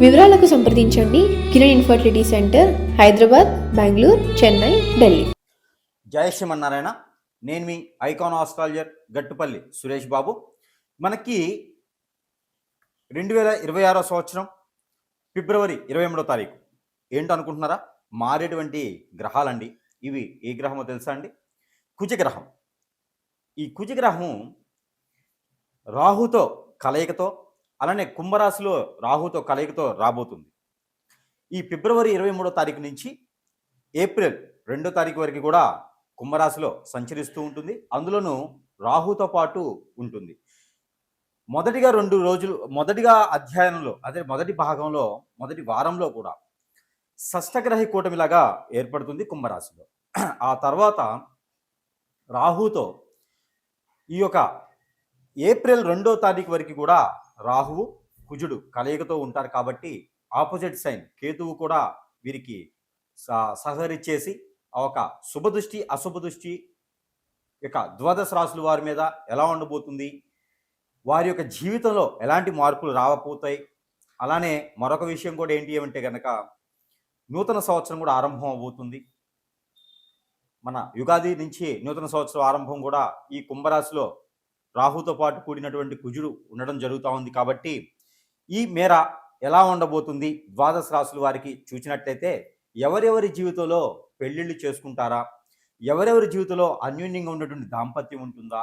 వివరాలకు సంప్రదించండి. Kiran infertility centre Hyderabad Bengaluru Chennai Delhi. జయ శ్రీమన్నారాయణ. నేను మీ ఐకాన్ ఆస్ట్రాలజర్ గట్టుపల్లి సురేష్ బాబు. మనకి రెండు వేల ఇరవై ఆరో సంవత్సరం ఫిబ్రవరి ఇరవై మూడో తారీఖు. ఏంటనుకుంటున్నారా? మారేటువంటి గ్రహాలండి. ఇవి ఏ గ్రహమో తెలుసా అండి? కుజగ్రహం. ఈ కుజగ్రహం రాహుతో కలయికతో అలానే కుంభరాశిలో రాహుతో కలయికతో రాబోతుంది. ఈ ఫిబ్రవరి ఇరవై మూడో తారీఖు నుంచి ఏప్రిల్ రెండో తారీఖు వరకు కూడా కుంభరాశిలో సంచరిస్తూ ఉంటుంది. అందులోనూ రాహుతో పాటు ఉంటుంది. మొదటిగా రెండు రోజులు మొదటిగా అధ్యయనంలో అదే మొదటి భాగంలో మొదటి వారంలో కూడా షష్టగ్రహి కూటమిలాగా ఏర్పడుతుంది కుంభరాశిలో. ఆ తర్వాత రాహుతో ఈ యొక్క ఏప్రిల్ రెండో తారీఖు వరకు కూడా రాహువు కుజుడు కలయికతో ఉంటారు కాబట్టి ఆపోజిట్ సైన్ కేతువు కూడా వీరికి స- సహకరించేసి ఒక శుభదృష్టి అశుభ దృష్టి ఇక ద్వాదశ రాశుల వారి మీద ఎలా ఉండబోతుంది? వారి యొక్క జీవితంలో ఎలాంటి మార్పులు రాకపోతాయి? అలానే మరొక విషయం కూడా ఏంటి అంటే కనుక నూతన సంవత్సరం కూడా ఆరంభం అవబోతుంది మన యుగాది నుంచి నూతన సంవత్సరం ఆరంభం కూడా ఈ కుంభరాశిలో రాహుతో పాటు కూడినటువంటి కుజుడు ఉండడం జరుగుతూ ఉంది కాబట్టి ఈ మేర ఎలా ఉండబోతుంది? ద్వాదశ రాశులు వారికి చూసినట్లయితే ఎవరెవరి జీవితంలో పెళ్ళిళ్ళు చేసుకుంటారా? ఎవరెవరి జీవితంలో అన్యోన్యంగా ఉన్నటువంటి దాంపత్యం ఉంటుందా?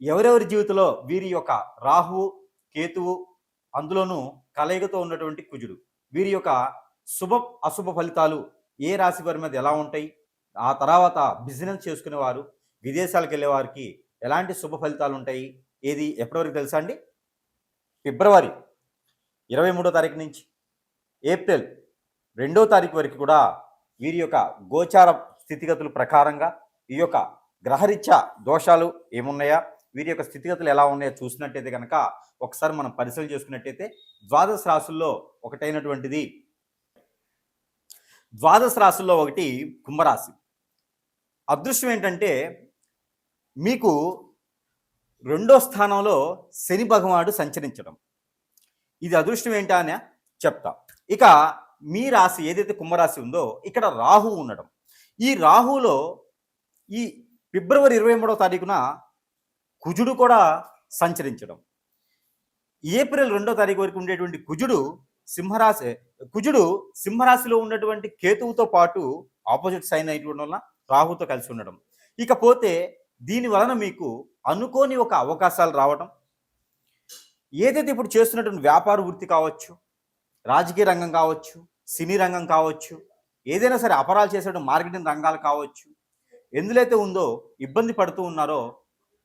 ఎవరెవరి జీవితంలో వీరి యొక్క రాహువు కేతువు అందులోనూ కలయికతో ఉన్నటువంటి కుజుడు. వీరి యొక్క శుభ అశుభ ఫలితాలు ఏ రాశి వారి మీద ఎలా ఉంటాయి? ఆ తర్వాత బిజినెస్ చేసుకునేవారు విదేశాలకు వెళ్ళే వారికి ఎలాంటి శుభ ఫలితాలు ఉంటాయి? ఏది? ఎప్పటివరకు తెలుసా అండి? ఫిబ్రవరి ఇరవై మూడో తారీఖు నుంచి ఏప్రిల్ రెండో తారీఖు వరకు కూడా వీరి యొక్క గోచార స్థితిగతుల ప్రకారంగా ఈ యొక్క గ్రహరీత్యా దోషాలు ఏమున్నాయా? వీరి యొక్క స్థితిగతులు ఎలా ఉన్నాయో చూసినట్టయితే కనుక ఒకసారి మనం పరిశీలన చేసుకున్నట్టయితే ద్వాదశ రాసుల్లో ఒకటైనటువంటిది ద్వాదశ రాసుల్లో ఒకటి కుంభరాశి. అదృష్టం ఏంటంటే మీకు రెండో స్థానంలో శని భగవానుడు సంచరించడం. ఇది అదృష్టం ఏంటా అని చెప్తా. ఇక మీ రాశి ఏదైతే కుంభరాశి ఉందో ఇక్కడ రాహు ఉండడం. ఈ రాహులో ఈ ఫిబ్రవరి ఇరవై మూడో తారీఖున కుజుడు కూడా సంచరించడం. ఏప్రిల్ రెండో తారీఖు వరకు ఉండేటువంటి కుజుడు సింహరాశి కుజుడు సింహరాశిలో ఉన్నటువంటి కేతువుతో పాటు ఆపోజిట్ సైన్ అయినటువంటి వలన రాహుతో కలిసి ఉండడం. ఇకపోతే దీని వలన మీకు అనుకోని ఒక అవకాశాలు రావడం ఏదైతే ఇప్పుడు చేస్తున్నటువంటి వ్యాపార వృత్తి కావచ్చు రాజకీయ రంగం కావచ్చు సినీ రంగం కావచ్చు ఏదైనా సరే అపరాలు చేసే మార్కెటింగ్ రంగాలు కావచ్చు ఎందులైతే ఉందో ఇబ్బంది పడుతూ ఉన్నారో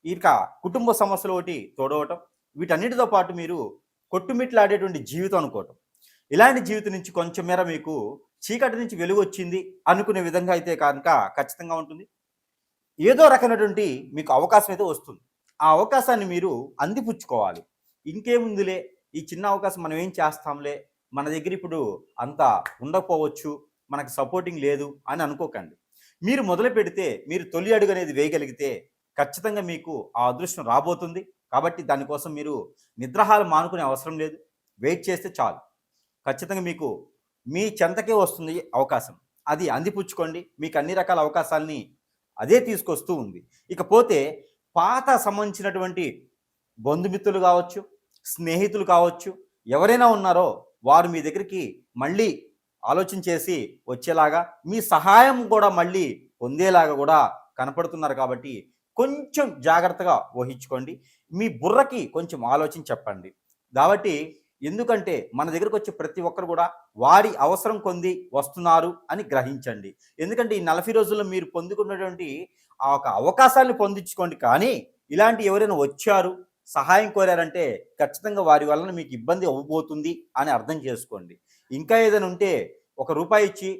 ఇక కుటుంబ సమస్యలు ఒకటి తోడవటం వీటన్నిటితో పాటు మీరు కొట్టుమిట్లాడేటువంటి జీవితం అనుకోవటం. ఇలాంటి జీవితం నుంచి కొంచెం మేర మీకు చీకటి నుంచి వెలుగు వచ్చింది అనుకునే విధంగా అయితే కనుక ఖచ్చితంగా ఉంటుంది. ఏదో రకమైనటువంటి మీకు అవకాశం అయితే వస్తుంది. ఆ అవకాశాన్ని మీరు అందిపుచ్చుకోవాలి. ఇంకేముందిలే? ఈ చిన్న అవకాశం మనం ఏం చేస్తాంలే? మన దగ్గర ఇప్పుడు అంత ఉండకపోవచ్చు మనకు సపోర్టింగ్ లేదు అని అనుకోకండి. మీరు మొదలు పెడితే మీరు తొలి అడుగు అనేది వేయగలిగితే ఖచ్చితంగా మీకు ఆ అదృష్టం రాబోతుంది. కాబట్టి దానికోసం మీరు నిద్రహాలు మానుకునే అవసరం లేదు. వెయిట్ చేస్తే చాలు. ఖచ్చితంగా మీకు మీ చెంతకే వస్తుంది అవకాశం. అది అందిపుచ్చుకోండి. మీకు అన్ని రకాల అవకాశాలని అదే తీసుకొస్తూ ఉంది. ఇకపోతే పాత సంబంధించినటువంటి బంధుమిత్రులు కావచ్చు స్నేహితులు కావచ్చు ఎవరైనా ఉన్నారో వారు మీ దగ్గరికి మళ్ళీ ఆలోచన చేసి వచ్చేలాగా మీ సహాయం కూడా మళ్ళీ పొందేలాగా కూడా కనపడుతున్నారు కాబట్టి కొంచెం జాగ్రత్తగా వహించుకోండి మీ బుర్రకి కొంచెం ఆలోచన చెప్పండి. కాబట్టి ఎందుకంటే మన దగ్గరకు వచ్చే ప్రతి ఒక్కరు కూడా వారి అవసరం కొంది వస్తున్నారు అని గ్రహించండి. ఎందుకంటే ఈ నలభై రోజుల్లో మీరు పొందుకున్నటువంటి ఆ ఒక అవకాశాన్ని పొందించుకోండి. కానీ ఇలాంటి ఎవరైనా వచ్చారు సహాయం కోరారంటే ఖచ్చితంగా వారి వలన మీకు ఇబ్బంది అవ్వబోతుంది అని అర్థం చేసుకోండి. ఇంకా ఏదైనా ఉంటే ఒక రూపాయి ఇచ్చి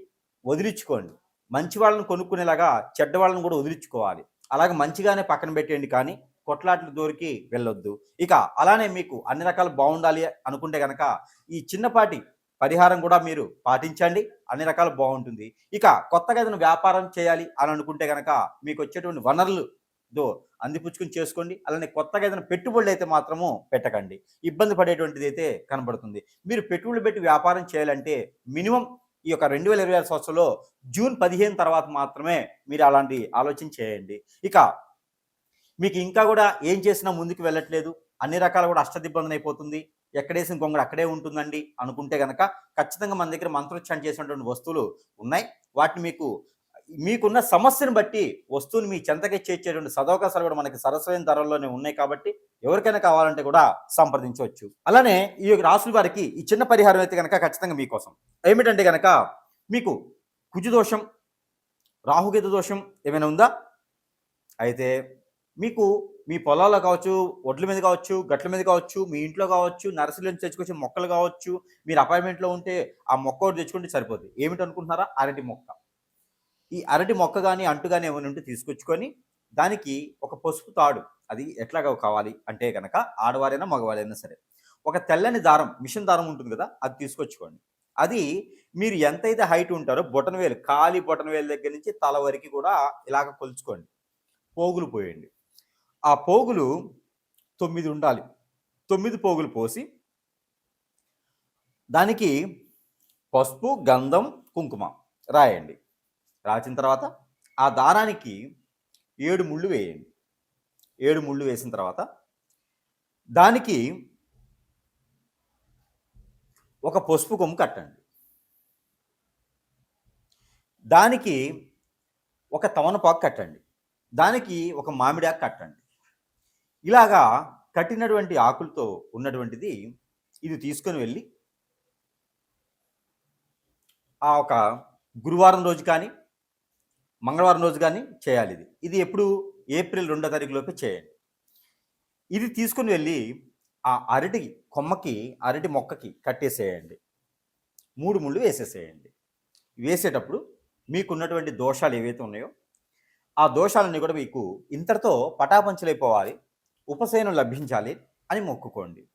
వదిలించుకోండి. మంచి వాళ్ళని కొనుక్కునేలాగా చెడ్డ వాళ్ళని కూడా వదిలించుకోవాలి. అలాగే మంచిగానే పక్కన పెట్టేయండి. కానీ కొట్లాట్లు దొరికి వెళ్ళొద్దు. ఇక అలానే మీకు అన్ని రకాలు బాగుండాలి అనుకుంటే కనుక ఈ చిన్నపాటి పరిహారం కూడా మీరు పాటించండి. అన్ని రకాలు బాగుంటుంది. ఇక కొత్తగా ఏదైనా వ్యాపారం చేయాలి అని అనుకుంటే కనుక మీకు వచ్చేటువంటి వనరులు దో అందిపుచ్చుకుని చేసుకోండి. అలానే కొత్తగా ఏదైనా పెట్టుబడులు అయితే మాత్రము పెట్టకండి. ఇబ్బంది పడేటువంటిది అయితే కనబడుతుంది. మీరు పెట్టుబడులు పెట్టి వ్యాపారం చేయాలంటే మినిమం ఈ యొక్క రెండు వేల ఇరవై ఆరు సంవత్సరంలో జూన్ పదిహేను తర్వాత మాత్రమే మీరు అలాంటి ఆలోచన చేయండి. ఇక మీకు ఇంకా కూడా ఏం చేసినా ముందుకు వెళ్ళట్లేదు. అన్ని రకాలు కూడా అష్టదిబ్బంది అయిపోతుంది. ఎక్కడేసిన గొంగడు అక్కడే ఉంటుందండి అనుకుంటే కనుక ఖచ్చితంగా మన దగ్గర మంత్రోచ్చారణ చేసినటువంటి వస్తువులు ఉన్నాయి. వాటిని మీకు మీకున్న సమస్యను బట్టి వస్తువుని మీ చెంతకి చేర్చేటువంటి సదవకాశాలు కూడా మనకి సరసమైన ధరల్లోనే ఉన్నాయి కాబట్టి ఎవరికైనా కావాలంటే కూడా సంప్రదించవచ్చు. అలానే ఈ యొక్క రాసుల వారికి ఈ చిన్న పరిహారం అయితే కనుక ఖచ్చితంగా మీకోసం. ఏమిటంటే కనుక మీకు కుజు దోషం రాహుకేతు దోషం ఏమైనా ఉందా? అయితే మీకు మీ పొలాల్లో కావచ్చు ఒడ్ల మీద కావచ్చు గట్ల మీద కావచ్చు మీ ఇంట్లో కావచ్చు నర్సరీ నుంచి తెచ్చుకొచ్చే మొక్కలు కావచ్చు మీరు అపార్ట్మెంట్లో ఉంటే ఆ మొక్క ఒకటి తెచ్చుకుంటే సరిపోతుంది ఏమిటి అనుకుంటున్నారా? అరటి మొక్క. ఈ అరటి మొక్క కానీ అంటు కానీ ఏమైనా ఉంటే తీసుకొచ్చుకొని దానికి ఒక పసుపు తాడు. అది ఎట్లాగా కావాలి అంటే కనుక ఆడవారైనా మగవారైనా సరే. ఒక తెల్లని దారం మిషన్ దారం ఉంటుంది కదా అది తీసుకొచ్చుకోండి. అది మీరు ఎంతైతే హైట్ ఉంటారో బొటన వేలు ఖాళీ బొటన వేలు దగ్గర నుంచి తల వరకు కూడా ఇలాగ కొలుచుకోండి. పోగులు పోయండి. ఆ పోగులు తొమ్మిది ఉండాలి. తొమ్మిది పోగులు పోసి దానికి పసుపు గంధం కుంకుమ రాయండి. రాసిన తర్వాత ఆ దారానికి ఏడు ముళ్ళు వేయండి. ఏడు ముళ్ళు వేసిన తర్వాత దానికి ఒక పసుపు కొమ్ము కట్టండి. దానికి ఒక తమనపాకు కట్టండి. దానికి ఒక మామిడాకు కట్టండి. ఇలాగా కట్టినటువంటి ఆకులతో ఉన్నటువంటిది ఇది తీసుకొని వెళ్ళి ఆ ఒక గురువారం రోజు కానీ మంగళవారం రోజు కానీ చేయాలి ఇది. ఇది ఎప్పుడు? ఏప్రిల్ రెండో తారీఖులోపు చేయండి. ఇది తీసుకుని వెళ్ళి ఆ అరటి కొమ్మకి అరటి మొక్కకి కట్టేసేయండి. మూడు ముళ్ళు వేసేసేయండి. వేసేటప్పుడు మీకున్నటువంటి దోషాలు ఏవైతే ఉన్నాయో ఆ దోషాలన్నీ కూడా మీకు ఇంతటితో పటాపంచలైపోవాలి. ఉపశయనం లభించాలి అని మొక్కుకోండి.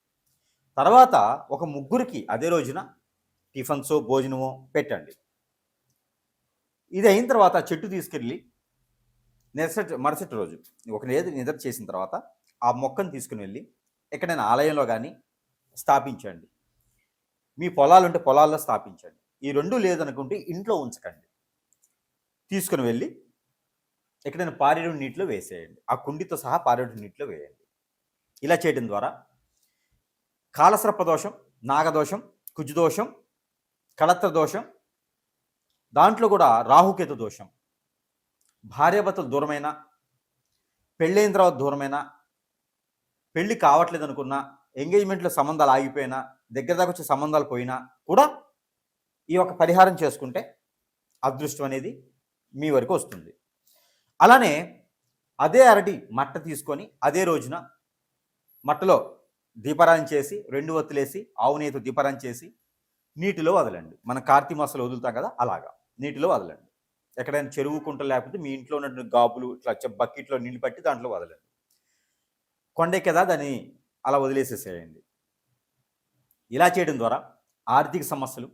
తర్వాత ఒక ముగ్గురికి అదే రోజున టిఫిన్సో భోజనమో పెట్టండి. ఇది అయిన తర్వాత చెట్టు తీసుకెళ్ళి నిరసటి మరుసటి రోజు ఒక నిద్ర నిద్ర చేసిన తర్వాత ఆ మొక్కను తీసుకుని వెళ్ళి ఎక్కడైనా ఆలయంలో కానీ స్థాపించండి. మీ పొలాలు ఉంటే పొలాల్లో స్థాపించండి. ఈ రెండు లేదనుకుంటే ఇంట్లో ఉంచకండి. తీసుకుని వెళ్ళి ఎక్కడైనా పారేడు నీటిలో వేసేయండి. ఆ కుండితో సహా పారేడు నీటిలో వేయండి. ఇలా చేయడం ద్వారా కాలసర్ప దోషం నాగదోషం కుజుదోషం కళత్ర దోషం దాంట్లో కూడా రాహుకేతు దోషం భార్యాభర్తలు దూరమైన పెళ్ళైన తర్వాత దూరమైన పెళ్ళి కావట్లేదు అనుకున్నా ఎంగేజ్మెంట్లో సంబంధాలు ఆగిపోయినా దగ్గర దాకా వచ్చే సంబంధాలు పోయినా కూడా ఈ యొక్క పరిహారం చేసుకుంటే అదృష్టం అనేది మీ వరకు వస్తుంది. అలానే అదే అరటి మట్ట తీసుకొని అదే రోజున మట్టలో దీపారాధన చేసి రెండు వత్తులేసి ఆవు నేతి దీపారాయణ చేసి నీటిలో వదలండి. మన కార్తీక మాసంలో వదులుతాం కదా అలాగా. నీటిలో వదలండి. ఎక్కడైనా చెరువు కుంట లేకపోతే మీ ఇంట్లో ఉన్న గాబులు ఇట్లా బకెట్లో నీళ్ళు పట్టి దాంట్లో వదలండి. కొండెక్కదా దాన్ని అలా వదిలేసేసేయండి. ఇలా చేయడం ద్వారా ఆర్థిక సమస్యలు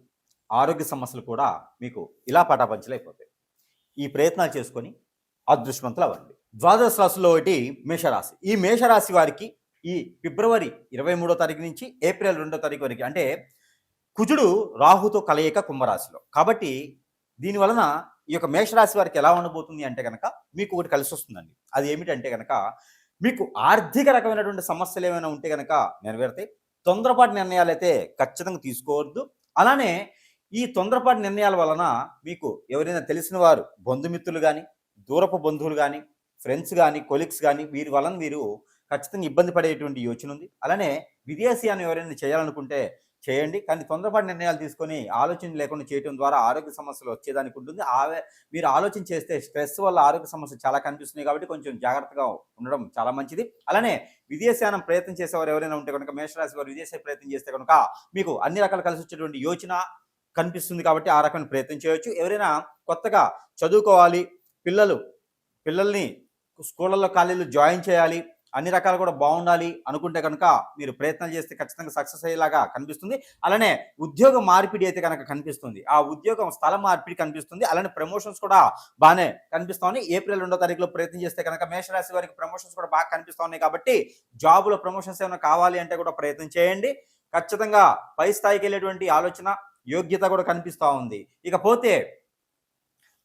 ఆరోగ్య సమస్యలు కూడా మీకు ఇలా పటాపంచలు అయిపోతాయి ఈ ప్రయత్నాలు చేసుకొని అదృష్టవంతులు అవ్వండి ద్వాదశ రాశిలో ఒకటి మేషరాశి. ఈ మేషరాశి వారికి ఈ ఫిబ్రవరి ఇరవై మూడో తారీఖు నుంచి ఏప్రిల్ రెండో తారీఖు వరకు అంటే కుజుడు రాహుతో కలయిక కుంభరాశిలో. కాబట్టి దీని వలన ఈ యొక్క మేషరాశి వారికి ఎలా ఉండబోతుంది అంటే కనుక మీకు ఒకటి కలిసి వస్తుందండి. అది ఏమిటంటే కనుక మీకు ఆర్థిక రకమైనటువంటి సమస్యలు ఏమైనా ఉంటే కనుక నెరవేరుతాయి తొందరపాటు నిర్ణయాలు అయితే ఖచ్చితంగా తీసుకోవద్దు. అలానే ఈ తొందరపాటు నిర్ణయాల వలన మీకు ఎవరైనా తెలిసిన వారు బంధుమిత్రులు కానీ దూరపు బంధువులు కానీ ఫ్రెండ్స్ కానీ కొలీగ్స్ కానీ వీరి వలన వీరు ఖచ్చితంగా ఇబ్బంది పడేటువంటి యోచన ఉంది. అలానే విదేశీయాన్ని ఎవరైనా చేయాలనుకుంటే చేయండి. కానీ తొందరపాటు నిర్ణయాలు తీసుకొని ఆలోచన లేకుండా చేయడం ద్వారా ఆరోగ్య సమస్యలు వచ్చేదానికి ఉంటుంది. ఆవే మీరు ఆలోచన చేస్తే స్ట్రెస్ వల్ల ఆరోగ్య సమస్యలు చాలా కనిపిస్తున్నాయి కాబట్టి కొంచెం జాగ్రత్తగా ఉండడం చాలా మంచిది. అలానే విదేశానం ప్రయత్నం చేసేవారు ఎవరైనా ఉంటే కనుక మేషరాశి వారు విదేశీ ప్రయత్నం చేస్తే కనుక మీకు అన్ని రకాల కలిసి వచ్చేటువంటి యోచన కనిపిస్తుంది కాబట్టి ఆ రకమైన ప్రయత్నం చేయొచ్చు. ఎవరైనా కొత్తగా చదువుకోవాలి పిల్లలు పిల్లల్ని స్కూళ్ళల్లో కాలేజీలు జాయిన్ చేయాలి. అన్ని రకాలు కూడా బాగుండాలి అనుకుంటే కనుక మీరు ప్రయత్నం చేస్తే ఖచ్చితంగా సక్సెస్ అయ్యేలాగా కనిపిస్తుంది. అలానే ఉద్యోగ మార్పిడి అయితే కనుక కనిపిస్తుంది. ఆ ఉద్యోగం స్థల మార్పిడి కనిపిస్తుంది. అలానే ప్రమోషన్స్ కూడా బాగానే కనిపిస్తా ఏప్రిల్ రెండో తారీఖులో ప్రయత్నం చేస్తే కనుక మేషరాశి వారికి ప్రమోషన్స్ కూడా బాగా కనిపిస్తా ఉన్నాయి కాబట్టి జాబులో ప్రమోషన్స్ ఏమైనా కావాలి అంటే కూడా ప్రయత్నం చేయండి. ఖచ్చితంగా పై స్థాయికి వెళ్ళేటువంటి ఆలోచన యోగ్యత కూడా కనిపిస్తూ ఉంది. ఇకపోతే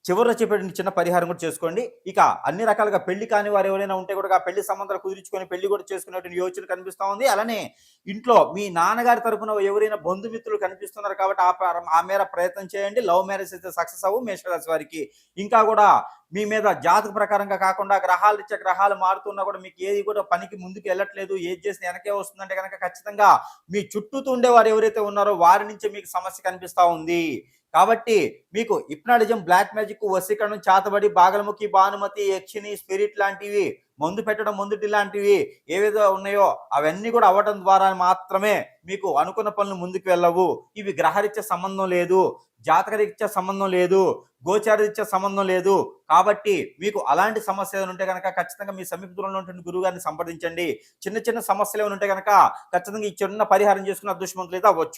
చివరిలో చెప్పేటువంటి చిన్న పరిహారం కూడా చేసుకోండి. ఇక అన్ని రకాలుగా పెళ్ళి కాని వారు ఎవరైనా ఉంటే కూడా ఆ పెళ్ళి సంబంధాలు కుదిరించుకొని పెళ్ళి కూడా చేసుకునేటువంటి యోచన కనిపిస్తూ ఉంది. అలానే ఇంట్లో మీ నాన్నగారి తరపున ఎవరైనా బంధుమిత్రులు కనిపిస్తున్నారు కాబట్టి ఆ ఆ మేర ప్రయత్నం చేయండి. లవ్ మ్యారేజ్ అయితే సక్సెస్ అవ్వు మేషరాశి వారికి ఇంకా కూడా మీ మీద జాతక ప్రకారంగా కాకుండా గ్రహాలు ఇచ్చే గ్రహాలు మారుతున్నా కూడా మీకు ఏది కూడా పనికి ముందుకు వెళ్ళట్లేదు. ఏది చేసిన వెనకే వస్తుందంటే కనుక ఖచ్చితంగా మీ చుట్టూతో ఉండేవారు ఎవరైతే ఉన్నారో వారి నుంచి మీకు సమస్య కనిపిస్తా ఉంది. కాబట్టి మీకు ఇప్నాడిజం బ్లాక్ మ్యాజిక్ వశీకరణం చాతబడి బాగలముఖి భానుమతి యక్షిని స్పిరిట్ లాంటివి మందు పెట్టడం మందుటి లాంటివి ఏవేదో ఉన్నాయో అవన్నీ కూడా అవ్వడం ద్వారా మాత్రమే మీకు అనుకున్న పనులు ముందుకు వెళ్ళవు. ఇవి గ్రహరీత్యా సంబంధం లేదు జాతకరీత్యా సంబంధం లేదు గోచారరీత్యా సంబంధం లేదు. కాబట్టి మీకు అలాంటి సమస్య ఏమైనా ఉంటే కనుక ఖచ్చితంగా మీ సమీప దూరంలో ఉంటుంది గురువుగారిని సంప్రదించండి. చిన్న చిన్న సమస్యలు ఏమైనా ఉంటే కనుక ఖచ్చితంగా ఈ చిన్న పరిహారం చేసుకున్న అదృష్టవంతులైతే అవ్వచ్చు.